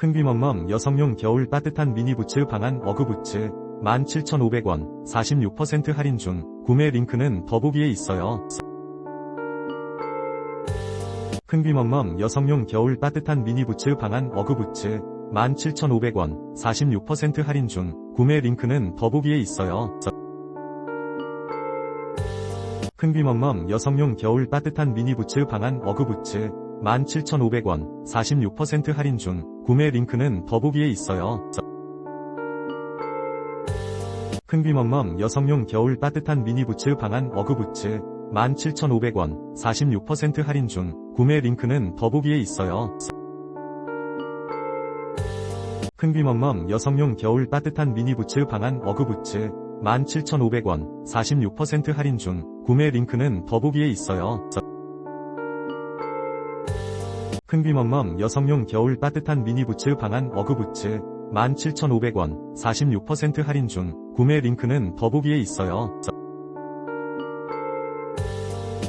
큰귀멍멍 여성용 겨울 따뜻한 미니 부츠 방한 어그 부츠 17,500원 46% 할인 중 구매 링크는 더보기에 있어요. 큰귀멍멍 여성용 겨울 따뜻한 미니 부츠 방한 어그 부츠 17,500원 46% 할인 중 구매 링크는 더보기에 있어요. 큰귀멍멍 여성용 겨울 따뜻한 미니 부츠 방한 어그 부츠 17,500원 46% 할인 중 구매 링크는 더보기에 있어요. 큰귀멍멍 여성용 겨울 따뜻한 미니 부츠 방한 어그 부츠 17,500원 46% 할인 중 구매 링크는 더보기에 있어요. 큰귀멍멍 여성용 겨울 따뜻한 미니 부츠 방한 어그 부츠 17,500원 46% 할인 중 구매 링크는 더보기에 있어요. 큰귀멍멍 여성용 겨울 따뜻한 미니 부츠 방한 어그 부츠 17,500원 46% 할인 중 구매 링크는 더보기에 있어요.